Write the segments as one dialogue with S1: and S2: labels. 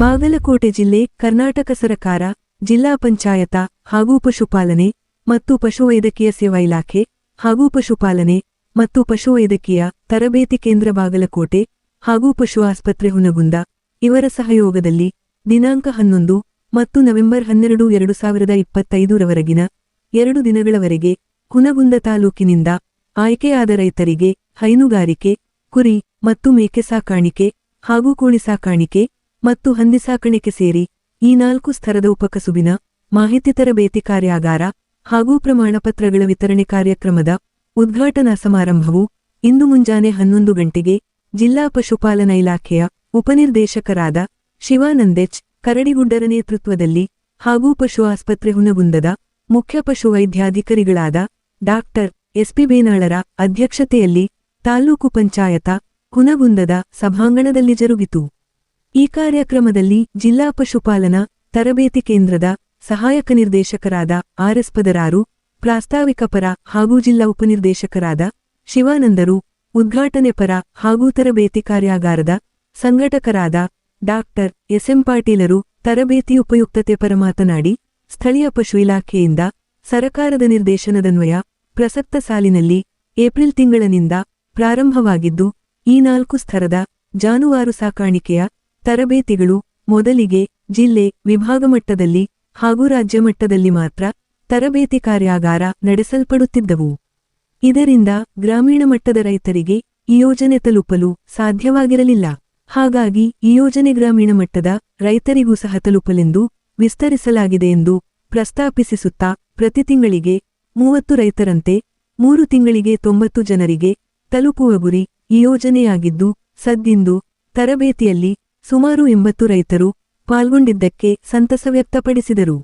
S1: ಬಾಗಲಕೋಟೆ ಜಿಲ್ಲೆ ಕರ್ನಾಟಕ ಸರಕಾರ, ಜಿಲ್ಲಾ ಪಂಚಾಯತ ಹಾಗೂ ಪಶುಪಾಲನೆ ಮತ್ತು ಪಶುವೈದ್ಯಕೀಯ ಸೇವಾ ಇಲಾಖೆ ಹಾಗೂ ಪಶುಪಾಲನೆ ಮತ್ತು ಪಶುವೈದ್ಯಕೀಯ ತರಬೇತಿ ಕೇಂದ್ರ ಬಾಗಲಕೋಟೆ ಹಾಗೂ ಪಶು ಆಸ್ಪತ್ರೆ ಹುನಗುಂದ ಇವರ ಸಹಯೋಗದಲ್ಲಿ ದಿನಾಂಕ ಹನ್ನೊಂದು ಮತ್ತು ನವೆಂಬರ್ ಹನ್ನೆರಡು ಎರಡು ಸಾವಿರದ ಇಪ್ಪತ್ತೈದರವರೆಗಿನ ಎರಡು ದಿನಗಳವರೆಗೆ ಹುನಗುಂದ ತಾಲೂಕಿನಿಂದ ಆಯ್ಕೆಯಾದ ರೈತರಿಗೆ ಹೈನುಗಾರಿಕೆ, ಕುರಿ ಮತ್ತು ಮೇಕೆ ಸಾಕಾಣಿಕೆ ಹಾಗೂ ಕೋಳಿ ಸಾಕಾಣಿಕೆ ಮತ್ತು ಹಂದಿ ಸಾಕಾಣಿಕೆ ಸೇರಿ ಈ ನಾಲ್ಕು ಸ್ತರದ ಉಪಕಸುಬಿನ ಮಾಹಿತಿ ತರಬೇತಿ ಕಾರ್ಯಾಗಾರ ಹಾಗೂ ಪ್ರಮಾಣಪತ್ರಗಳ ವಿತರಣೆ ಕಾರ್ಯಕ್ರಮದ ಉದ್ಘಾಟನಾ ಸಮಾರಂಭವು ಇಂದು ಮುಂಜಾನೆ ಹನ್ನೊಂದು ಗಂಟೆಗೆ ಜಿಲ್ಲಾ ಪಶುಪಾಲನಾ ಇಲಾಖೆಯ ಉಪನಿರ್ದೇಶಕರಾದ ಶಿವಾನಂದೆಚ್ ಕರಡಿಗುಡ್ಡರ ನೇತೃತ್ವದಲ್ಲಿ ಹಾಗೂ ಪಶು ಆಸ್ಪತ್ರೆ ಹುನಗುಂದದ ಮುಖ್ಯ ಪಶುವೈದ್ಯಾಧಿಕಾರಿಗಳಾದ ಡಾಕ್ಟರ್ ಎಸ್ಪಿ ಬೇನಾಳರ ಅಧ್ಯಕ್ಷತೆಯಲ್ಲಿ ತಾಲ್ಲೂಕು ಪಂಚಾಯತ ಹುನಗುಂದದ ಸಭಾಂಗಣದಲ್ಲಿ ಜರುಗಿತು. ಈ ಕಾರ್ಯಕ್ರಮದಲ್ಲಿ ಜಿಲ್ಲಾ ಪಶುಪಾಲನಾ ತರಬೇತಿ ಕೇಂದ್ರದ ಸಹಾಯಕ ನಿರ್ದೇಶಕರಾದ ಆರ್ಎಸ್ ಪದರಾರು, ಪ್ರಾಸ್ತಾವಿಕ ಪರ ಹಾಗೂ ಜಿಲ್ಲಾ ಉಪನಿರ್ದೇಶಕರಾದ ಶಿವಾನಂದರು, ಉದ್ಘಾಟನೆ ಪರ ಹಾಗೂ ತರಬೇತಿ ಕಾರ್ಯಾಗಾರದ ಸಂಘಟಕರಾದ ಡಾಕ್ಟರ್ ಎಸ್ಎಂ ಪಾಟೀಲರು ತರಬೇತಿ ಉಪಯುಕ್ತತೆ ಪರ ಮಾತನಾಡಿ, ಸ್ಥಳೀಯ ಪಶು ಇಲಾಖೆಯಿಂದ ಸರಕಾರದ ನಿರ್ದೇಶನದನ್ವಯ ಪ್ರಸಕ್ತ ಸಾಲಿನಲ್ಲಿ ಏಪ್ರಿಲ್ ತಿಂಗಳಿನಿಂದ ಪ್ರಾರಂಭವಾಗಿದ್ದು, ಈ ನಾಲ್ಕು ಸ್ತರದ ಜಾನುವಾರು ಸಾಕಾಣಿಕೆಯ ತರಬೇತಿಗಳು ಮೊದಲಿಗೆ ಜಿಲ್ಲೆ ವಿಭಾಗ ಮಟ್ಟದಲ್ಲಿ ಹಾಗೂ ರಾಜ್ಯ ಮಟ್ಟದಲ್ಲಿ ಮಾತ್ರ ತರಬೇತಿ ಕಾರ್ಯಾಗಾರ ನಡೆಸಲ್ಪಡುತ್ತಿದ್ದವು. ಇದರಿಂದ ಗ್ರಾಮೀಣ ಮಟ್ಟದ ರೈತರಿಗೆ ಈ ಯೋಜನೆ ತಲುಪಲು ಸಾಧ್ಯವಾಗಿರಲಿಲ್ಲ. ಹಾಗಾಗಿ ಈ ಯೋಜನೆ ಗ್ರಾಮೀಣ ಮಟ್ಟದ ರೈತರಿಗೂ ಸಹ ತಲುಪಲೆಂದು ವಿಸ್ತರಿಸಲಾಗಿದೆ ಎಂದು ಪ್ರಸ್ತಾಪಿಸುತ್ತಾ ಪ್ರತಿ ತಿಂಗಳಿಗೆ ಮೂವತ್ತು ರೈತರಂತೆ ಮೂರು ತಿಂಗಳಿಗೆ ತೊಂಬತ್ತು ಜನರಿಗೆ ತಲುಪುವ ಗುರಿ ಈ ಯೋಜನೆಯಾಗಿದ್ದು ಸದ್ದಿಂದು ತರಬೇತಿಯಲ್ಲಿ ಸುಮಾರು ಎಂಬತ್ತು ರೈತರು ಪಾಲ್ಗೊಂಡಿದ್ದಕ್ಕೆ ಸಂತಸ ವ್ಯಕ್ತಪಡಿಸಿದರು.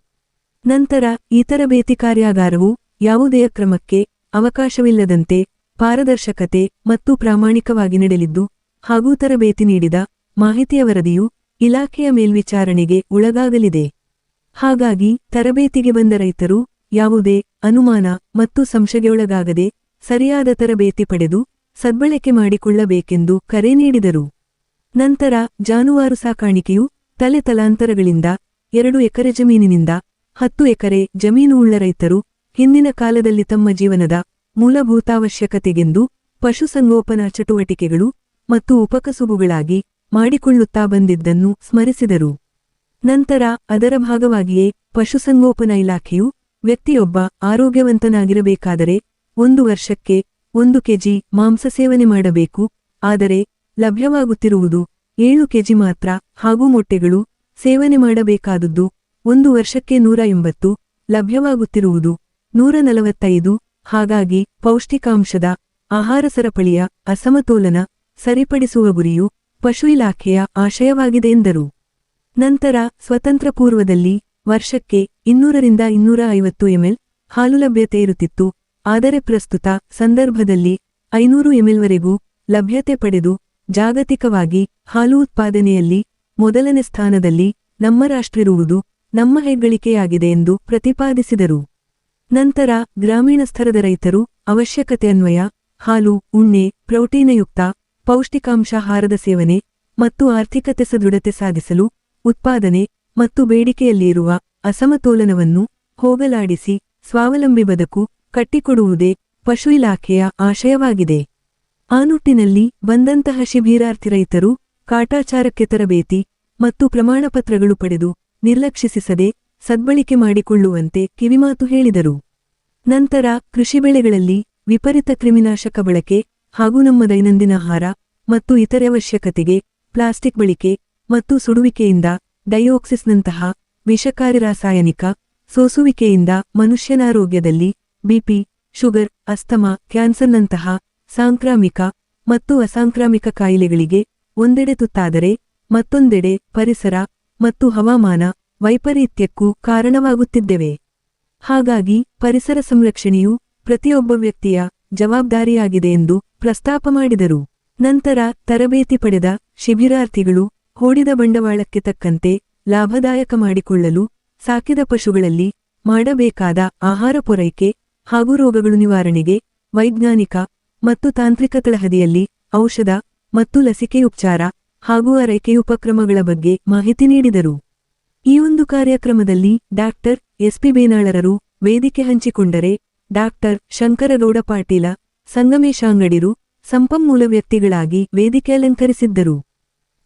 S1: ನಂತರ ಈ ತರಬೇತಿ ಕಾರ್ಯಾಗಾರವು ಯಾವುದೇ ಕ್ರಮಕ್ಕೆ ಅವಕಾಶವಿಲ್ಲದಂತೆ ಪಾರದರ್ಶಕತೆ ಮತ್ತು ಪ್ರಾಮಾಣಿಕವಾಗಿ ನಡೆಯಲಿದ್ದು ಹಾಗೂ ತರಬೇತಿ ನೀಡಿದ ಮಾಹಿತಿಯ ವರದಿಯು ಇಲಾಖೆಯ ಮೇಲ್ವಿಚಾರಣೆಗೆ ಒಳಗಾಗಲಿದೆ. ಹಾಗಾಗಿ ತರಬೇತಿಗೆ ಬಂದ ರೈತರು ಯಾವುದೇ ಅನುಮಾನ ಮತ್ತು ಸಂಶಯಗೊಳಗಾಗದೆ ಸರಿಯಾದ ತರಬೇತಿ ಪಡೆದು ಸದ್ಬಳಕೆ ಮಾಡಿಕೊಳ್ಳಬೇಕೆಂದು ಕರೆ ನೀಡಿದರು. ನಂತರ ಜಾನುವಾರು ಸಾಕಾಣಿಕೆಯು ತಲೆ ತಲಾಂತರಗಳಿಂದ ಎರಡು ಎಕರೆ ಜಮೀನಿನಿಂದ ಹತ್ತು ಎಕರೆ ಜಮೀನು ಉಳ್ಳ ರೈತರು ಹಿಂದಿನ ಕಾಲದಲ್ಲಿ ತಮ್ಮ ಜೀವನದ ಮೂಲಭೂತಾವಶ್ಯಕತೆಗೆಂದು ಪಶುಸಂಗೋಪನಾ ಚಟುವಟಿಕೆಗಳು ಮತ್ತು ಉಪಕಸುಬುಗಳಾಗಿ ಮಾಡಿಕೊಳ್ಳುತ್ತಾ ಬಂದಿದ್ದನ್ನು ಸ್ಮರಿಸಿದರು. ನಂತರ ಅದರ ಭಾಗವಾಗಿಯೇ ಪಶುಸಂಗೋಪನಾ ಇಲಾಖೆಯು ವ್ಯಕ್ತಿಯೊಬ್ಬ ಆರೋಗ್ಯವಂತನಾಗಿರಬೇಕಾದರೆ ಒಂದು ವರ್ಷಕ್ಕೆ ಒಂದು ಕೆಜಿ ಮಾಂಸ ಸೇವನೆ ಮಾಡಬೇಕು, ಆದರೆ ಲಭ್ಯವಾಗುತ್ತಿರುವುದು ಏಳು ಕೆಜಿ ಮಾತ್ರ ಹಾಗೂ ಮೊಟ್ಟೆಗಳು ಸೇವನೆ ಮಾಡಬೇಕಾದದ್ದು ಒಂದು ವರ್ಷಕ್ಕೆ ನೂರ ಎಂಬತ್ತು ಲಭ್ಯವಾಗುತ್ತಿರುವುದು ನೂರ ನಲವತ್ತೈದು. ಹಾಗಾಗಿ ಪೌಷ್ಟಿಕಾಂಶದ ಆಹಾರ ಸರಪಳಿಯ ಅಸಮತೋಲನ ಸರಿಪಡಿಸುವ ಗುರಿಯು ಪಶು ಇಲಾಖೆಯ ಆಶಯವಾಗಿದೆ ಎಂದರು. ನಂತರ ಸ್ವತಂತ್ರ ಪೂರ್ವದಲ್ಲಿ ವರ್ಷಕ್ಕೆ ಇನ್ನೂರರಿಂದ ಇನ್ನೂರ ಐವತ್ತು ಎಂಎಲ್ ಹಾಲು ಲಭ್ಯತೆ ಇರುತ್ತಿತ್ತು, ಆದರೆ ಪ್ರಸ್ತುತ ಸಂದರ್ಭದಲ್ಲಿ ಐನೂರು ಎಂಎಲ್ವರೆಗೂ ಲಭ್ಯತೆ ಪಡೆದು ಜಾಗತಿಕವಾಗಿ ಹಾಲು ಉತ್ಪಾದನೆಯಲ್ಲಿ ಮೊದಲನೇ ಸ್ಥಾನದಲ್ಲಿ ನಮ್ಮ ರಾಷ್ಟ್ರಿರುವುದು ನಮ್ಮ ಹೆಗ್ಗಳಿಕೆಯಾಗಿದೆ ಎಂದು ಪ್ರತಿಪಾದಿಸಿದರು. ನಂತರ ಗ್ರಾಮೀಣ ಸ್ತರದ ರೈತರು ಅವಶ್ಯಕತೆ ಅನ್ವಯ, ಹಾಲು, ಉಣ್ಣೆ, ಪ್ರೋಟೀನಯುಕ್ತ ಪೌಷ್ಟಿಕಾಂಶಾಹಾರದ ಸೇವನೆ ಮತ್ತು ಆರ್ಥಿಕತೆ ಸದೃಢತೆ ಸಾಧಿಸಲು, ಉತ್ಪಾದನೆ ಮತ್ತು ಬೇಡಿಕೆಯಲ್ಲಿ ಇರುವ ಅಸಮತೋಲನವನ್ನು ಹೋಗಲಾಡಿಸಿ ಸ್ವಾವಲಂಬಿ ಬದುಕು ಕಟ್ಟಿಕೊಡುವುದೇ ಪಶು ಇಲಾಖೆಯ ಆಶಯವಾಗಿದೆ. ಆ ನಿಟ್ಟಿನಲ್ಲಿ ಬಂದಂತಹ ಶಿಬಿರಾರ್ಥಿ ರೈತರು ಕಾಟಾಚಾರಕ್ಕೆ ತರಬೇತಿ ಮತ್ತು ಪ್ರಮಾಣಪತ್ರಗಳು ಪಡೆದು ನಿರ್ಲಕ್ಷಿಸದೆ ಸದ್ಬಳಿಕೆ ಮಾಡಿಕೊಳ್ಳುವಂತೆ ಕಿವಿಮಾತು ಹೇಳಿದರು. ನಂತರ ಕೃಷಿ ಬೆಳೆಗಳಲ್ಲಿ ವಿಪರೀತ ಕ್ರಿಮಿನಾಶಕ ಬಳಕೆ ಹಾಗೂ ನಮ್ಮ ದೈನಂದಿನ ಆಹಾರ ಮತ್ತು ಇತರೆ ಅವಶ್ಯಕತೆಗೆ ಪ್ಲಾಸ್ಟಿಕ್ ಬಳಕೆ ಮತ್ತು ಸುಡುವಿಕೆಯಿಂದ ಡೈಆಕ್ಸಿಸ್ನಂತಹ ವಿಷಕಾರಿ ರಾಸಾಯನಿಕ ಸೋಸುವಿಕೆಯಿಂದ ಮನುಷ್ಯನಾರೋಗ್ಯದಲ್ಲಿ ಬಿಪಿ, ಶುಗರ್, ಅಸ್ತಮಾ, ಕ್ಯಾನ್ಸರ್ನಂತಹ ಸಾಂಕ್ರಾಮಿಕ ಮತ್ತು ಅಸಾಂಕ್ರಾಮಿಕ ಕಾಯಿಲೆಗಳಿಗೆ ಒಂದೆಡೆ ತುತ್ತಾದರೆ ಮತ್ತೊಂದೆಡೆ ಪರಿಸರ ಮತ್ತು ಹವಾಮಾನ ವೈಪರೀತ್ಯಕ್ಕೂ ಕಾರಣವಾಗುತ್ತಿದ್ದೇವೆ. ಹಾಗಾಗಿ ಪರಿಸರ ಸಂರಕ್ಷಣೆಯು ಪ್ರತಿಯೊಬ್ಬ ವ್ಯಕ್ತಿಯ ಜವಾಬ್ದಾರಿಯಾಗಿದೆ ಎಂದು ಪ್ರಸ್ತಾಪ ಮಾಡಿದರು. ನಂತರ ತರಬೇತಿ ಪಡೆದ ಶಿಬಿರಾರ್ಥಿಗಳು ಹೂಡಿದ ಬಂಡವಾಳಕ್ಕೆ ತಕ್ಕಂತೆ ಲಾಭದಾಯಕ ಮಾಡಿಕೊಳ್ಳಲು ಸಾಕಿದ ಪಶುಗಳಲ್ಲಿ ಮಾಡಬೇಕಾದ ಆಹಾರ ಪೂರೈಕೆ ಹಾಗೂ ರೋಗಗಳು ನಿವಾರಣೆಗೆ ವೈಜ್ಞಾನಿಕ ಮತ್ತು ತಾಂತ್ರಿಕ ತಳಹದಿಯಲ್ಲಿ ಔಷಧ ಮತ್ತು ಲಸಿಕೆಯುಪಚಾರ ಹಾಗೂ ಆರೈಕೆ ಉಪಕ್ರಮಗಳ ಬಗ್ಗೆ ಮಾಹಿತಿ ನೀಡಿದರು. ಈ ಒಂದು ಕಾರ್ಯಕ್ರಮದಲ್ಲಿ ಡಾಕ್ಟರ್ ಎಸ್ಪಿ ಬೇನಾಳರರು ವೇದಿಕೆ ಹಂಚಿಕೊಂಡರೆ ಡಾಕ್ಟರ್ ಶಂಕರಗೌಡ ಪಾಟೀಲ ಸಂಗಮೇಶ ಅಂಗಡಿರು ಸಂಪನ್ಮೂಲ ವ್ಯಕ್ತಿಗಳಾಗಿ ವೇದಿಕೆ ಅಲಂಕರಿಸಿದ್ದರು.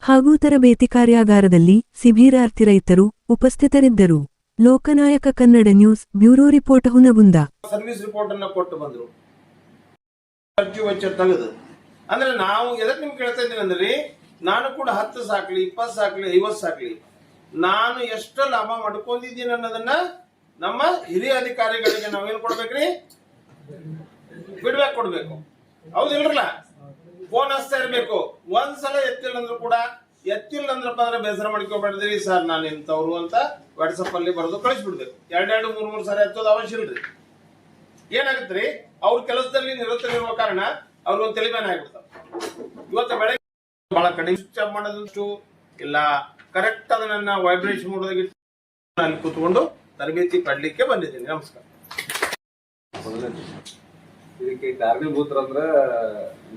S1: ಹಾಗೂ ತರಬೇತಿ ಕಾರ್ಯಾಗಾರದಲ್ಲಿ ಶಿಬಿರಾರ್ಥಿ ರೈತರು ಉಪಸ್ಥಿತರಿದ್ದರು. Lokanayaka Kannada news bureau report Hungund.
S2: Service report ಅನ್ನು ಕೊಟ್ಟು ಬಂದ್ರು. ಖರ್ಚು ವೆಚ್ಚ ತೆಗೆದು. ಅಂದ್ರೆ ನಾವು ಎದಕ್ ನಿಮ್ಗೆ ಕೇಳ್ತಾ ಇದ್ದೀನಿ ಅಂದ್ರೆ, ನಾನು ಕೂಡ ಹತ್ತು ಸಾಕ್ಲಿ, ಇಪ್ಪತ್ತು ಸಾಕ್ಲಿ, ಐವತ್ತು ಸಾಕ್ಲಿ. ನಾನು ಎಷ್ಟು ಲಾಭ ಮಾಡ್ಕೊಂಡಿದ್ದೀನಿ ಅನ್ನೋದನ್ನ ನಮ್ಮ ಹಿರಿಯ ಅಧಿಕಾರಿಗಳಿಗೆ ನಾವೇನ್ ಕೊಡ್ಬೇಕ್ರಿ? ಫೀಡ್ಬ್ಯಾಕ್ ಕೊಡ್ಬೇಕು. ಹೌದಿಲ್ರಲ್ಲ ಫೋನ್ ಹಚ್ತಾ ಇರ್ಬೇಕು. ಒಂದ್ಸಲ ಎತ್ತಿಲ್ಲ ಅಂದ್ರೂ ಕೂಡ ಎತ್ತಿಲ್ಲ ಅಂದ್ರಪ್ಪ ಅಂದ್ರೆ ಬೇಸರ ಮಾಡ್ಕೋಬೇಡ್ರಿ ಸರ್, ನಾನು ಇಂಥವ್ರು ಅಂತ ವಾಟ್ಸಪ್ ಅಲ್ಲಿ ಬರೆದು ಕಳಿಸ್ಬಿಡ್ಬೇಕು. ಎರಡೆರಡು, ಮೂರ್ ಮೂರ್ ಸಾರಿ ಎತ್ತೋದು ಅವಶ್ಯ ಇಲ್ರಿ. ಏನಾಗತ್ರಿ? ಅವ್ರ ಕೆಲಸದಲ್ಲಿ ನಿರತರಿರುವ ಕಾರಣ ಅವ್ರಿಗೊಂದು ತಲೆಬೇನೆ ಆಗಿಬಿಡ್ತಾರೆ. ಇವತ್ತು ಬೆಳಗ್ಗೆ ಬಹಳ ಕಡಿಮೆ ಸ್ವಿಚ್ ಮಾಡೋದಷ್ಟು ಇಲ್ಲ. ಕರೆಕ್ಟ್ ಅದನ್ನ ವೈಬ್ರೇಷನ್ ಮಾಡೋದಾಗಿ ನಾನು ಕೂತ್ಕೊಂಡು ತರಬೇತಿ ಪಡ್ಲಿಕ್ಕೆ ಬಂದಿದ್ದೀನಿ. ನಮಸ್ಕಾರ.
S3: ಇದಕ್ಕೆ ಕಾರಣೀಭೂತರಂದ್ರ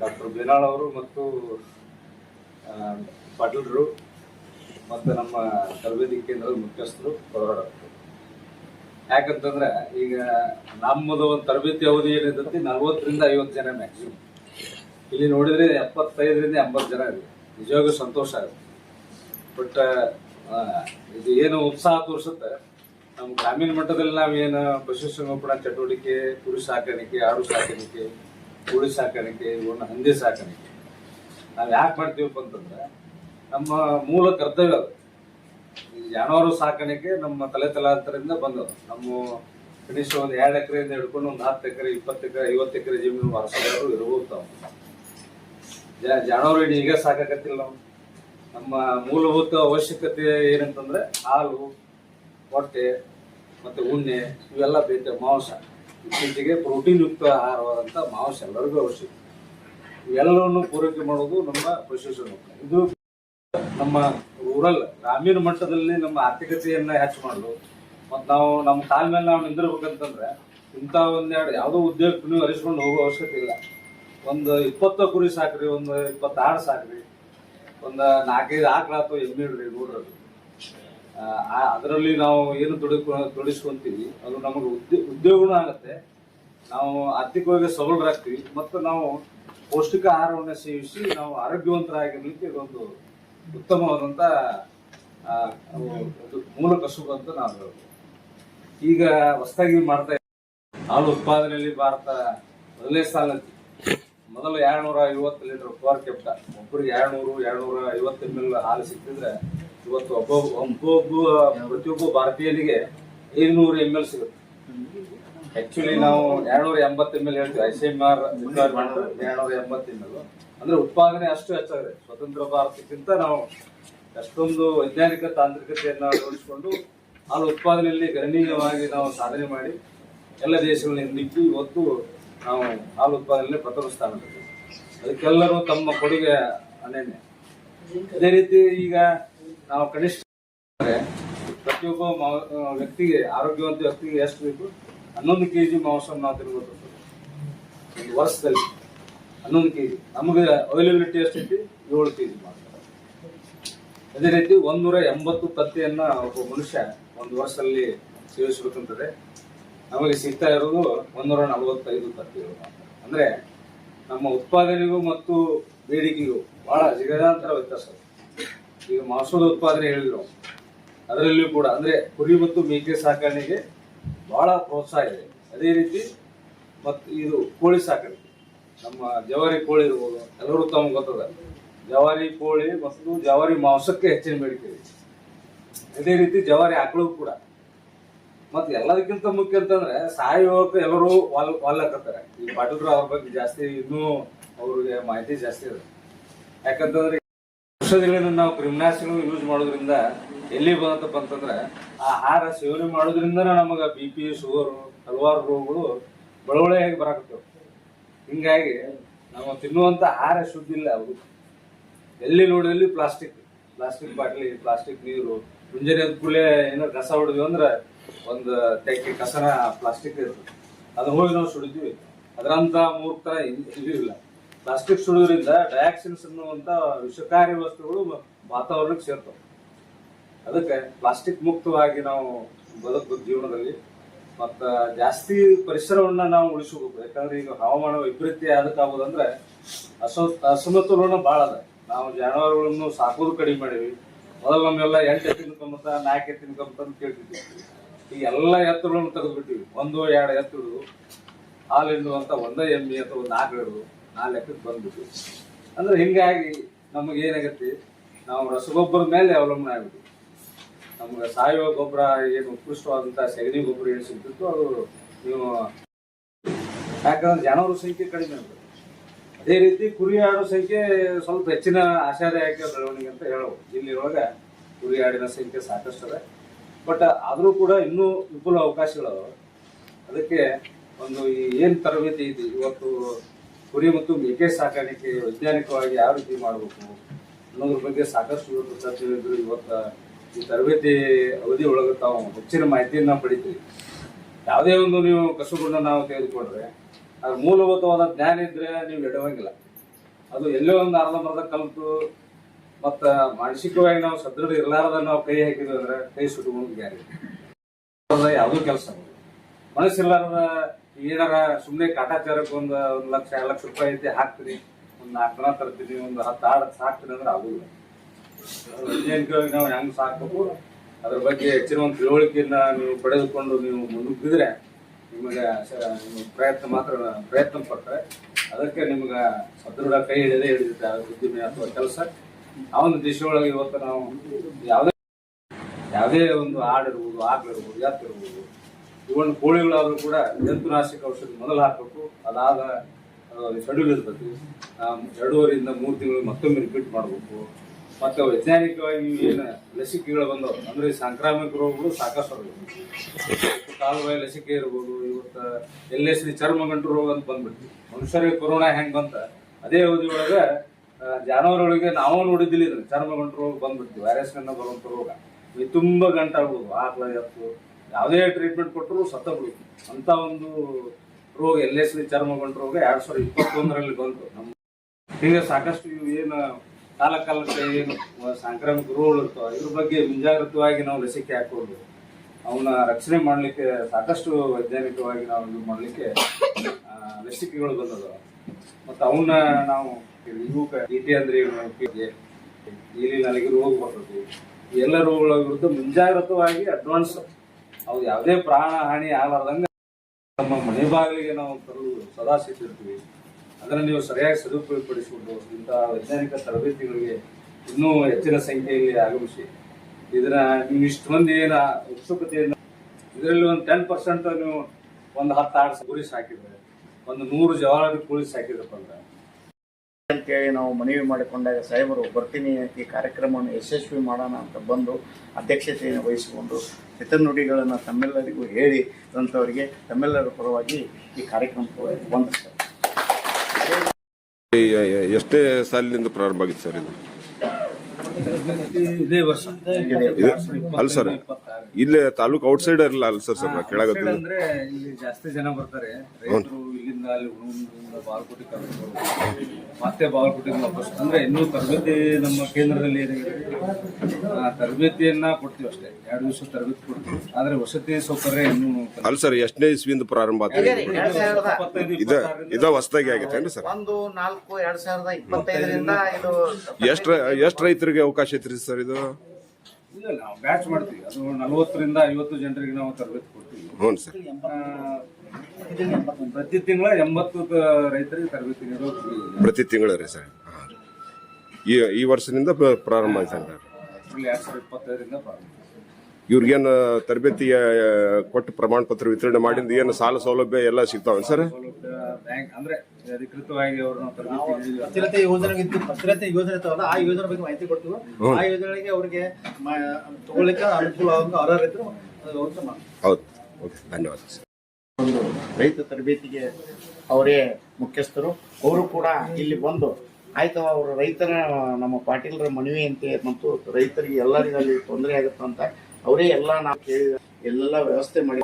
S3: ಡಾಕ್ಟರ್ ಬೇನಾಳ್ ಅವರು ಮತ್ತು ಪಾಟೀಲ್ರು ಮತ್ತು ನಮ್ಮ ತರಬೇತಿ ಕೇಂದ್ರದ ಮುಖ್ಯಸ್ಥರು ಹೋರಾಡೋರು ಯಾಕಂತಂದ್ರೆ ಈಗ ನಮ್ಮದು ಒಂದು ತರಬೇತಿ ಅವಧಿ ಏನಿರ್ತೈತಿ ನಲ್ವತ್ತರಿಂದ ಐವತ್ತು ಜನ ಮ್ಯಾಕ್ಸಿಮಮ್ ಇಲ್ಲಿ ನೋಡಿದ್ರೆ ಎಪ್ಪತ್ತೈದರಿಂದ ಎಂಬತ್ತು ಜನ ಇದೆ ನಿಜವಾಗೂ ಸಂತೋಷ ಆಗುತ್ತೆ. ಬಟ್ ಇದು ಏನು ಉತ್ಸಾಹ ತೋರಿಸುತ್ತೆ. ನಮ್ಮ ಗ್ರಾಮೀಣ ಮಟ್ಟದಲ್ಲಿ ನಾವೇನು ಪಶುಸಂಗೋಪನಾ ಚಟುವಟಿಕೆ, ಕುರಿ ಸಾಕಾಣಿಕೆ, ಆಡು ಸಾಕಾಣಿಕೆ, ಕೋಳಿ ಸಾಕಾಣಿಕೆ ಇವನ್ನ ಹಂದಿ ಸಾಕಾಣಿಕೆ. ನಾವು ಯಾಕೆ ಮಾಡ್ತೀವಪ್ಪ ಅಂತಂದ್ರೆ, ನಮ್ಮ ಮೂಲ ಕರ್ತವ್ಯ ಅದು. ಜಾನುವಾರು ಸಾಕಾಣಿಕೆ ನಮ್ಮ ತಲೆ ತಲಾಂತರದಿಂದ ಬಂದವು ನಮ್ಮ ಕನಿಷ್ಠ ಒಂದು ಎರಡು ಎಕರೆಯಿಂದ ಹಿಡ್ಕೊಂಡು ಒಂದು ಹತ್ತು ಎಕರೆ, ಇಪ್ಪತ್ತು ಎಕರೆ, ಐವತ್ತು ಎಕರೆ ಜಮೀನು ವಾರಸುದಾರರು ಇರಬಹುದು ಜಾನುವಾರು ಇಡೀ ಈಗ ಸಾಕಾಕತ್ತಿಲ್ಲ ನಾವು. ನಮ್ಮ ಮೂಲಭೂತ ಅವಶ್ಯಕತೆ ಏನಂತಂದ್ರೆ ಹಾಲು ಹೊಟ್ಟೆ ಮತ್ತೆ ಉಣ್ಣೆ, ಇವೆಲ್ಲ ಬೇಕು ಮಾಂಸ. ಇತ್ತೀಚೆಗೆ ಪ್ರೋಟೀನ್ ಯುಕ್ತ ಆಹಾರವಾದಂಥ ಮಾಂಸ ಎಲ್ಲರಿಗೂ ಅವಶ್ಯಕ. ಇವೆಲ್ಲವನ್ನು ಪೂರೈಕೆ ಮಾಡೋದು ನಮ್ಮ ಪಶುಸಂಗೋಪನೆ ಇದು ನಮ್ಮ ರೂರಲ್ ಗ್ರಾಮೀಣ ಮಟ್ಟದಲ್ಲಿ ನಮ್ಮ ಆರ್ಥಿಕತೆಯನ್ನ ಹೆಚ್ಚು ಮಾಡಲು ಮತ್ತು ನಾವು ನಮ್ಮ ಕಾಲ ಮೇಲೆ ನಾವು ನಿಂದಿರ್ಬೇಕಂತಂದ್ರೆ ಇಂಥ ಒಂದೆರಡು ಯಾವುದೋ ಉದ್ಯೋಗಕ್ಕೂ ನೀವು ಹರಿಸ್ಕೊಂಡು ಹೋಗೋ ಅವಶ್ಯಕತೆ ಇಲ್ಲ. ಒಂದು ಇಪ್ಪತ್ತು ಕುರಿ ಸಾಕ್ರಿ, ಒಂದು ಇಪ್ಪತ್ತು ಆಡು ಸಾಕ್ರಿ, ಒಂದು ನಾಲ್ಕೈದು ಆಕಳಾತು ಎಮ್ಮೆ ಇಡ್ರಿ ನೋಡ್ರಿ ಅದರಲ್ಲಿ ನಾವು ಏನು ತೊಡಕ, ತೊಡಿಸ್ಕೊಂತೀವಿ, ಅದು ನಮಗೆ ಉದ್ಯೋಗ ಉದ್ಯೋಗನೂ ಆಗುತ್ತೆ. ನಾವು ಆರ್ಥಿಕವಾಗಿ ಸಬಲರಾಗ್ತೀವಿ, ಮತ್ತು ನಾವು ಪೌಷ್ಟಿಕ ಆಹಾರವನ್ನು ಸೇವಿಸಿ ನಾವು ಆರೋಗ್ಯವಂತರಾಗಿರ್ಲಿಕ್ಕೆ ಇದೊಂದು ಉತ್ತಮವಾದಂಥ ಮೂಲ ಕಸುಬು ಅಂತ ನಾವು ಹೇಳ್ಬೋದು. ಈಗ ಹೊಸದಾಗಿ ಮಾಡ್ತಾ. ಹಾಲು ಉತ್ಪಾದನೆಯಲ್ಲಿ ಭಾರತ ಮೊದಲನೇ ಸ್ಥಾನ ಮೊದಲು ಎರಡ್ನೂರ ಐವತ್ತು ಲೀಟರ್ ಪರ್ ಕೆಪ್ಟ. ಒಬ್ಬರಿಗೆ ಎರಡ್ನೂರು, ಎರಡ್ನೂರ ಐವತ್ತು ಎಂ ಎಲ್ ಹಾಲು ಸಿಕ್ತಿದ್ರೆ ಇವತ್ತು ಒಬ್ಬ ಒಬ್ಬೊಬ್ಬ, ಪ್ರತಿಯೊಬ್ಬ ಭಾರತೀಯನಿಗೆ ಐನೂರು ಎಂ ಎಲ್ ಸಿಗುತ್ತೆ. ಆಕ್ಚುಲಿ ನಾವು ಎರಡ್ನೂರ ಎಂಬತ್ತು ಎಂ ಎಲ್ ಹೇಳ್ತೀವಿ. ಐ ಸಿ ಎಂ ಆರ್ ಎರಡ್ನೂರ ಎಂಬತ್ತು ಎಂ ಎಲ್ ಅಂದ್ರೆ ಉತ್ಪಾದನೆ ಅಷ್ಟು ಹೆಚ್ಚಾಗಿದೆ. ಸ್ವತಂತ್ರ ಭಾರತಕ್ಕಿಂತ ನಾವು ಅಷ್ಟೊಂದು ವೈಜ್ಞಾನಿಕ ತಾಂತ್ರಿಕತೆಯನ್ನು ಅಳವಡಿಸಿಕೊಂಡು ಹಾಲು ಉತ್ಪಾದನೆಯಲ್ಲಿ ಗಣನೀಯವಾಗಿ ನಾವು ಸಾಧನೆ ಮಾಡಿ ಎಲ್ಲ ದೇಶಗಳನ್ನ ಹಿಂದಿಕ್ಕಿ ಇವತ್ತು ನಾವು ಹಾಲು ಉತ್ಪಾದನೆಯಲ್ಲಿ ಪ್ರಥಮ ಸ್ಥಾನದಲ್ಲಿ ಅದಕ್ಕೆಲ್ಲರೂ ತಮ್ಮ ಕೊಡುಗೆ ಅನನ್ಯ. ಅದೇ ರೀತಿ ಈಗ ನಾವು ಕನಿಷ್ಠ ಪ್ರತಿಯೊಬ್ಬ ವ್ಯಕ್ತಿಗೆ, ಆರೋಗ್ಯವಂತ ವ್ಯಕ್ತಿಗೆ ಎಷ್ಟು ಬೇಕು, ಹನ್ನೊಂದು ಕೆ ಜಿ ಮಾಂಸವನ್ನು ನಾವು ತಿನ್ಬೋದು. ವರ್ಷದಲ್ಲಿ. ಹನ್ನೊಂದು ಕೆ ಜಿ ನಮಗೆ ಅವೈಲಬಿಲಿಟಿ ಎಷ್ಟೈತಿ ಏಳು ಕೆ ಜಿ ಮಾತ್ರ. ಅದೇ ರೀತಿ ಒಂದೂರ ಎಂಬತ್ತು ತತ್ತೆಯನ್ನ ಒಬ್ಬ ಮನುಷ್ಯ ಒಂದು ವರ್ಷದಲ್ಲಿ ಸೇವಿಸಬೇಕಂತದೆ ನಮಗೆ ಸಿಗ್ತಾ ಇರೋದು ಒಂದೂರ ನಲವತ್ತೈದು ತತ್ತೆಗಳು ಮಾತ್ರ. ಅಂದ್ರೆ ನಮ್ಮ ಉತ್ಪಾದನೆಗೂ ಮತ್ತು ಬೇಡಿಕೆಗೂ ಬಹಳ ಜಿಗದಾಂತರ ವ್ಯತ್ಯಾಸ. ಈಗ ಮಾಂಸದ ಉತ್ಪಾದನೆ ಹೇಳಿದ್ರು. ಅದರಲ್ಲಿಯೂ ಕೂಡ, ಅಂದ್ರೆ ಕುರಿ ಮತ್ತು ಮೇಕೆ ಸಾಕಾಣಿಕೆ ಬಹಳ ಪ್ರೋತ್ಸಾಹ ಇದೆ. ಅದೇ ರೀತಿ ಮತ್ತು ಇದು ಕೋಳಿ ಸಾಕಾಣಿಕೆ. ನಮ್ಮ ಜವಾರಿ ಕೋಳಿ ಇರ್ಬೋದು, ಎಲ್ಲರೂ ತಮ್ಗೆ ಗೊತ್ತದ. ಜವಾರಿ ಕೋಳಿ ಮತ್ತು ಜವಾರಿ ಮಾಂಸಕ್ಕೆ ಹೆಚ್ಚಿನ ಬೇಡಿಕೆ ಅದೇ ರೀತಿ ಜವಾರಿ ಆಕಳು ಕೂಡ. ಮತ್ತೆ ಎಲ್ಲದಕ್ಕಿಂತ ಮುಖ್ಯ ಅಂತಂದ್ರೆ ಸಾಯೋಕೆ ಎಲ್ಲರೂ ವಾಲ್, ವಾಲ್ಲಕತ್ತಾರೆ. ಈ ಪಾಟೀಲ್ರು ಅವ್ರ ಬಗ್ಗೆ ಜಾಸ್ತಿ ಇನ್ನೂ ಅವ್ರಿಗೆ ಮಾಹಿತಿ ಜಾಸ್ತಿ ಇದೆ. ಯಾಕಂತಂದ್ರೆ ಔಷಧಿಗಳನ್ನ ನಾವು ಕ್ರಿಮಿನಾಶಕಗಳು ಯೂಸ್ ಮಾಡೋದ್ರಿಂದ ಎಲ್ಲಿ ಬಂತಪ್ಪ ಅಂತಂದ್ರೆ ಆ ಆಹಾರ ಸೇವನೆ ಮಾಡೋದ್ರಿಂದ ನಮಗೆ ಬಿ ಪಿ ಶುಗರು ಹಲವಾರು ರೋಗಗಳು ಬಳುವಳಿಯಾಗಿ ಬರಾಕತ್ತವೆ. ಹಿಂಗಾಗಿ ನಾವು ತಿನ್ನುವಂತ ಆಹಾರ ಶುದ್ಧ ಇಲ್ಲ ಅವರು. ಎಲ್ಲಿ ನೋಡಿದಲ್ಲಿ ಪ್ಲಾಸ್ಟಿಕ್ ಪ್ಲಾಸ್ಟಿಕ್ ಬಾಟ್ಲಿ ಪ್ಲಾಸ್ಟಿಕ್ ನೀರು. ಮುಂಜಾನೆ ಅದ್ ಕೂಡಲೇ ಏನೋ ಕಸ ಹೊಡೆದ್ವಿ ಅಂದ್ರೆ ಒಂದು ತೆಕ್ಕೆ ಕಸನ ಪ್ಲಾಸ್ಟಿಕ್ ಇರ್ತದೆ ಅದನ್ನ ಹೋಗಿ ನಾವು ಸುಡಿದ್ವಿ. ಅದರಂತ ಮೂರ್ತ ಇದು ಇಲ್ಲ. ಪ್ಲಾಸ್ಟಿಕ್ ಸುಡೋದ್ರಿಂದ ಡಯಾಕ್ಸಿನ್ಸ್ ಅನ್ನುವಂತ ವಿಷಕಾರಿ ವಸ್ತುಗಳು ವಾತಾವರಣಕ್ಕೆ ಸೇರ್ತವೆ. ಅದಕ್ಕೆ ಪ್ಲಾಸ್ಟಿಕ್ ಮುಕ್ತವಾಗಿ ನಾವು ಬದುಕಬೇಕು ಜೀವನದಲ್ಲಿ. ಮತ್ತ ಜಾಸ್ತಿ ಪರಿಸರವನ್ನ ನಾವು ಉಳಿಸಬೇಕು ಯಾಕಂದ್ರೆ ಈಗ ಹವಾಮಾನ ವೈಪರೀತ್ಯ ಅದಕ್ಕಾಗೋದಂದ್ರೆ ಅಸ, ಅಸಮತೋಲನ ಭಾಳ ಅದ. ನಾವು ಜಾನುವಾರುಗಳನ್ನು ಸಾಕೋದು ಕಡಿಮೆ ಮಾಡೀವಿ ಮೊದಲು ನಮ್ಮೆಲ್ಲ ಎಂಟು ಎತ್ತಿನ ಕಮ್ಮತ್ತ ನಾಲ್ಕು ಎತ್ತಿನ ಕಮ್ಮತ್ತ ಅಂತ ಕೇಳ್ತಿದ್ವಿ. ಈಗ ಎಲ್ಲ ಎತ್ತುಗಳನ್ನು ತೆಗೆದ್ಬಿಟ್ಟಿವಿ ಒಂದು, ಎರಡು ಎತ್ತು ಹಾಲು ಹಿಂಡುವಂತ ಒಂದೇ ಎಮ್ಮಿ ಅಥವಾ ಒಂದು ನಾಲ್ಕು ಹಿಡಿದು ನಾಲ್ಕು ಎತ್ತಕ್ಕೆ ಬಂದ್ಬಿಟ್ಟು ಅಂದ್ರೆ ಹಿಂಗಾಗಿ ನಮಗೆ ನಾವು ರಸಗೊಬ್ಬರ ಮೇಲೆ ಅವಲಂಬನೆ ಆಗ್ಬಿಟ್ಟು ನಮ್ಗೆ ಸಾವಯವ ಗೊಬ್ಬರ ಏನು ಉತ್ಕೃಷ್ಟವಾದಂತ ಸಗಣಿ ಗೊಬ್ಬರ ಏನು ಸಿಗ್ತಿತ್ತು ಅದು ನೀವು ಯಾಕಂದ್ರೆ ಜಾನುವಾರು ಸಂಖ್ಯೆ ಕಡಿಮೆ ಆಗ್ತದೆ ಅದೇ ರೀತಿ ಕುರಿ ಆಡು ಸಂಖ್ಯೆ ಸ್ವಲ್ಪ ಹೆಚ್ಚಿನ ಆಶಾದಾಯಕ ಬೆಳವಣಿಗೆ ಅಂತ ಹೇಳಬಹುದು. ಇಲ್ಲಿ ಒಳಗ ಕುರಿ ಆಡಿನ ಸಂಖ್ಯೆ ಸಾಕಷ್ಟು ಅದ ಬಟ್ ಆದರೂ ಕೂಡ ಇನ್ನೂ ವಿಪುಲ ಅವಕಾಶಗಳವ ಅದಕ್ಕೆ ಒಂದು ಈ ಏನು ತರಬೇತಿ ಇದೆ? ಇವತ್ತು ಕುರಿ ಮತ್ತು ಮೇಕೆ ಸಾಕಾಣಿಕೆ ವೈಜ್ಞಾನಿಕವಾಗಿ ಯಾವ ರೀತಿ ಮಾಡಬೇಕು ಅನ್ನೋದ್ರ ಬಗ್ಗೆ ಸಾಕಷ್ಟು ಇವತ್ತು ಚರ್ಚೆಗಳಿದ್ರು ಇವತ್ತು ಈ ತರಬೇತಿ ಅವಧಿ ಒಳಗೆ ತಾವು ಹೆಚ್ಚಿನ ಮಾಹಿತಿಯನ್ನು ಪಡಿತೀವಿ ಯಾವುದೇ ಒಂದು ನೀವು ಕಸುಗಳನ್ನ ನಾವು ತೆಗೆದುಕೊಂಡ್ರೆ ಅದು ಮೂಲಭೂತವಾದ ಜ್ಞಾನ ಇದ್ರೆ ನೀವು ಎಡವಂಗಿಲ್ಲ. ಅದು ಎಲ್ಲೋ ಒಂದು ಅರ್ಧಂಬರ್ಧ ಕಲಿತು ಮತ್ತು ಮಾನಸಿಕವಾಗಿ ನಾವು ಸದೃಢ ಇರಲಾರದ ನಾವು ಕೈ ಹಾಕಿದ್ವಿ ಅಂದ್ರೆ ಕೈ ಸುಟ್ಕೊಂಡು ಗ್ಯಾರಿ ಯಾವುದೂ ಕೆಲಸ ಮನಸ್ಸಿರ್ಲಾರದ ಏನಾರ ಸುಮ್ಮನೆ ಕಾಟಾಚಾರಕ್ಕೆ ಒಂದು ಒಂದು ಲಕ್ಷ, ಎರಡು ಲಕ್ಷ ರೂಪಾಯಿ ಐತಿ, ಹಾಕ್ತೀನಿ, ಒಂದು ನಾಲ್ಕು ಜನ ತರ್ತೀನಿ, ಒಂದು ಹತ್ತು ಆಡ್ ಹಾಕ್ತೀನಿ ಅಂದ್ರೆ ಆಗುದಿಲ್ಲ. ವೈಜ್ಞಾನಿಕವಾಗಿ ನಾವು ಹೆಂಗ್ ಸಾಕ್ಬೇಕು? ಅದ್ರ ಬಗ್ಗೆ ಹೆಚ್ಚಿನ ಒಂದು ತಿಳುವಳಿಕೆಯನ್ನ ನೀವು ಪಡೆದುಕೊಂಡು ನೀವು ಮುನ್ನುಗ್ಗಿದ್ರೆ ನಿಮಗೆ ಪ್ರಯತ್ನ ಮಾತ್ರ ಪ್ರಯತ್ನ ಪಟ್ಟರೆ ಅದಕ್ಕೆ ನಿಮ್ಗೆ ಸದೃಢ ಕೈ ಹಿಡಿದೇ ಹಿಡಿದಿದ್ದ ಉದ್ದಿಮೆ ಅಥವಾ ಕೆಲಸ. ಆ ಒಂದು ದಿಶೆಯೊಳಗೆ ಇವತ್ತು ನಾವು ಯಾವುದೇ ಯಾವುದೇ ಒಂದು ಹಾಡಿರ್ಬೋದು ಆಗಿರ್ಬೋದು ಯಾತಿರ್ಬೋದು ಇವನ್ ಕೋಳಿಗಳಾದ್ರೂ ಕೂಡ ಜಂತುನಾಶಕ ಔಷಧಿ ಮೊದಲು ಹಾಕಬೇಕು. ಅದಾದ ಶೆಡ್ಯೂಲ್ ಇರ್ತೈತಿ ಆ, ಎರಡೂವರೆಯಿಂದ ಮೂರು ತಿಂಗಳು ಮತ್ತೊಮ್ಮೆ ರಿಪೀಟ್ ಮಾಡಬೇಕು. ಮತ್ತೆ ವೈಜ್ಞಾನಿಕವಾಗಿ ಏನ ಲಸಿಕೆಗಳು ಬಂದವು? ಅಂದ್ರೆ ಸಾಂಕ್ರಾಮಿಕ ರೋಗಗಳು ಸಾಕಷ್ಟು ಕಾಲು ಕಾಲುಬಾಯಿ ಲಸಿಕೆ ಇರ್ಬೋದು, ಇವತ್ತು ಎಲ್ ಎಸ್ ಚರ್ಮ ಗಂಟು ರೋಗ ಅಂತ ಬಂದ್ಬಿಡ್ತು. ಮನುಷ್ಯರಿಗೆ ಕೊರೋನಾ ಹೆಂಗ್ ಬಂತ? ಅದೇ ಅವಧಿ ಒಳಗ ಜಾನುವಾರುಗಳಿಗೆ ನಾವು ನೋಡಿದ್ದಿಲ್ಲ ಚರ್ಮ ಗಂಟು ರೋಗ ಬಂದ್ಬಿಡ್ತು. ವೈರಸ್ನಿಂದ ಬರುವಂತ ರೋಗ. ಇದು ತುಂಬಾ ಗಂಟಾಗ್ಬೋದು ಆಕಳ, ಎತ್ತು, ಯಾವುದೇ ಟ್ರೀಟ್ಮೆಂಟ್ ಕೊಟ್ಟರು ಸತ್ತ ಬಿಡುತ್ತೆ ಅಂತ ಒಂದು ರೋಗ, ಎಲ್ ಎಸ್ ಚರ್ಮ ಗಂಟು ರೋಗ ಎರಡ್ ಸಾವಿರದ ಇಪ್ಪತ್ತೊಂದರಲ್ಲಿ ಬಂತು. ನಮ್ಮ ಹೀಗೆ ಸಾಕಷ್ಟು ಏನು ಕಾಲ ಕಾಲಕ್ಕೆ ಏನು ಸಾಂಕ್ರಾಮಿಕ ರೋಗಗಳು ಇರ್ತಾವೆ ಇದ್ರ ಬಗ್ಗೆ ಮುಂಜಾಗ್ರತವಾಗಿ ನಾವು ಲಸಿಕೆ ಹಾಕೊಂಡು ಅವನ್ನ ರಕ್ಷಣೆ ಮಾಡಲಿಕ್ಕೆ ಸಾಕಷ್ಟು ವೈಜ್ಞಾನಿಕವಾಗಿ ನಾವು ಇದು ಮಾಡಲಿಕ್ಕೆ ಲಸಿಕೆಗಳು ಬಂದದ. ಮತ್ತು ಅವನ್ನ ನಾವು ಇವು ಟಿ ಅಂದ್ರೆ ಇಲ್ಲಿ ನನಗೆ ರೋಗ ಬರ್ತದೆ. ಎಲ್ಲ ರೋಗಗಳ ವಿರುದ್ಧ ಮುಂಜಾಗ್ರತವಾಗಿ ಅಡ್ವಾನ್ಸ್ ಅವು ಯಾವುದೇ ಪ್ರಾಣ ಹಾನಿ ಆಗಲಾರ್ದಂಗೆ ನಮ್ಮ ಮನೆ ಬಾಗಿಲಿಗೆ ನಾವು ತರಲು ಸದಾ ಸಿದ್ಧಿರ್ತೀವಿ ಅದನ್ನು ನೀವು ಸರಿಯಾಗಿ ಸದುಪಯೋಗಪಡಿಸಿಕೊಂಡು ಇಂತಹ ವೈಜ್ಞಾನಿಕ ತರಬೇತಿಗಳಿಗೆ ಇನ್ನೂ ಹೆಚ್ಚಿನ ಸಂಖ್ಯೆಯಲ್ಲಿ ಆಗಮಿಸಿ, ಇದನ್ನ ನೀವು ಇಷ್ಟು ಮಂದಿ ಏನ ಉತ್ಸುಕತೆಯನ್ನು ಇದರಲ್ಲಿ ಒಂದು ಟೆನ್ ಪರ್ಸೆಂಟ್ ನೀವು ಒಂದು ಹತ್ತು ಆರು ಗುರಿ ಸಾಕಿದ್ರೆ ಒಂದು ನೂರು ಜವಾರಿ ಕೋಳಿ ಸಾಕಿದ್ರಪ್ಪ ಅಂದ್ರೆ
S4: ಅಂತೇಳಿ ನಾವು ಮನವಿ ಮಾಡಿಕೊಂಡಾಗ ಸಾಹೇಬರು, ಬರ್ತೀನಿ, ಈ ಕಾರ್ಯಕ್ರಮವನ್ನು ಯಶಸ್ವಿ ಮಾಡೋಣ ಅಂತ ಬಂದು ಅಧ್ಯಕ್ಷತೆಯನ್ನು ವಹಿಸಿಕೊಂಡು ಹಿತನುಡಿಗಳನ್ನು ತಮ್ಮೆಲ್ಲರಿಗೂ ಹೇಳಿ ಅಂಥವರಿಗೆ ತಮ್ಮೆಲ್ಲರ ಪರವಾಗಿ ಈ ಕಾರ್ಯಕ್ರಮಕ್ಕೆ
S5: ಎ- ಎಷ್ಟೇ ಸಾಲಿನಿಂದ ಪ್ರಾರಂಭ ಆಗಿತ್ತು ಸರ್ ಇದು? ಅಲ್ಲ ಸರ್ ಇಲ್ಲೇ ತಾಲೂಕು ಔಟ್ಸೈಡ್ ಇರಲ್ಲ ಅಲ್ಲ ಸರ್ ಸರ್ ಕೆಳಗತ್ತಿದ್ದು
S3: ಅಂದ್ರೆ ಇಲ್ಲಿ ಜಾಸ್ತಿ ಜನ ಬರ್ತಾರೆ. ರೈತರು ಇಲ್ಲಿಂದ ಅಲ್ಲಿ ಹುಡುಗರಿಂದ ಬಾಗಲಕೋಟೆ ಕರ್ಕೊಂಡು. ಮತ್ತೆ ಬಾಗಲಕೋಟೆಯಿಂದ ವಾಪಸ್ ಅಂದ್ರೆ ಇನ್ನೂ ತರಬೇತಿ ನಮ್ಮ ಕೇಂದ್ರದಲ್ಲಿ ಏನಾಗಿದೆ ಆ, ತರಬೇತಿಯನ್ನ ಕೊಡ್ತೀವಿ ಅಷ್ಟೇ. ಎರಡು ದಿವಸ ತರಬೇತಿ ಕೊಡ್ತೀವಿ. ಆದ್ರೆ ವಸತಿ ಸೌಕರ್ಯ ಇನ್ನೂ
S5: ಅಲ್ಲ ಸರ್ ಎಷ್ಟನೇ ಇಸ್ವಿಯಿಂದ ಪ್ರಾರಂಭ ಇದ ಹೊಸದಾಗಿ ಆಗೈತೇನ್ರಿ ಸರ್?
S4: ಒಂದು ನಾಲ್ಕು ಎರಡ್ ಸಾವಿರದ ಇಪ್ಪತ್ತೈದರಿಂದ ಇದು
S5: ಎಷ್ಟು ಎಷ್ಟ್ ರೈತರಿಗೆ ಅವಕಾಶ ಐತ್ರಿ ಸರ್ ಇದು?
S3: ಇಲ್ಲ ನಾವು ಬ್ಯಾಚ್ ಮಾಡ್ತೀವಿ. ಅದು ನಲವತ್ತರಿಂದ ಐವತ್ತು ಜನರಿಗೆ ನಾವು ತರಬೇತಿ ಕೊಡ್ತೀವಿ.
S5: ಹ್ಞೂ ಸರ್.
S3: ಆ, ಪ್ರತಿ ತಿಂಗಳ ಎಂಬತ್ತು ತ- ರೈತರಿಗೆ ತರಬೇತಿ ನೀಡೋದು
S5: ಪ್ರತಿ ತಿಂಗಳು ರೀ ಸರ್. ಹಾಂ. ಈ ಈ ವರ್ಷದಿಂದ ಪ್ರ- ಪ್ರಾರಂಭ ಆಯ್ತು ಸರ್.
S3: ಏಪ್ರಿಲ್ ಎರಡ್ ಸಾವಿರದ ಇಪ್ಪತ್ತೈದರಿಂದ ಪ್ರಾರಂಭ.
S5: ಇವ್ರಿಗೇನು ತರಬೇತಿ ಕೊಟ್ಟು ಪ್ರಮಾಣ ಪತ್ರ ವಿತರಣೆ ಮಾಡಿದ ಏನು ಸಾಲ ಸೌಲಭ್ಯ ಎಲ್ಲ ಸಿಗ್ತಾವ ಸರ್?
S3: ಸೌಲಭ್ಯ ಬ್ಯಾಂಕ್ ಅಂದ್ರೆ ಅಧಿಕೃತವಾಗಿ ಅವ್ರನ್ನ
S6: ಭದ್ರತೆ ಯೋಜನೆ ಭದ್ರತೆ ಯೋಜನೆ ಇರ್ತಾವಲ್ಲ ಆ ಯೋಜನೆ ಬಗ್ಗೆ ಮಾಹಿತಿ ಕೊಡ್ತೀವಿ ಆ ಯೋಜನೆಗಳಿಗೆ ಅವರಿಗೆ ತಗೊಳ್ಳಿಕ್ಕೆ ಅನುಕೂಲ ಆಗೋ ಅರ್ಹರಿದ್ರು.
S5: ಹೌದು. ಓಕೆ ಧನ್ಯವಾದ ಸರ್.
S4: ಒಂದು ರೈತ ತರಬೇತಿಗೆ ಅವರೇ ಮುಖ್ಯಸ್ಥರು. ಅವರು ಕೂಡ ಇಲ್ಲಿ ಬಂದು ಆಯ್ತು ಅವರು ರೈತರ ನಮ್ಮ ಪಾಟೀಲರ ಮನವಿಯಂತೆ ಮತ್ತು ರೈತರಿಗೆ ಎಲ್ಲರಿಗೂ ಅಲ್ಲಿ ತೊಂದರೆ ಆಗುತ್ತೆ ಅಂತ ಅವರೇ ಎಲ್ಲ ನಾವು ಕೇಳಿದ ಎಲ್ಲ ವ್ಯವಸ್ಥೆ ಮಾಡಿ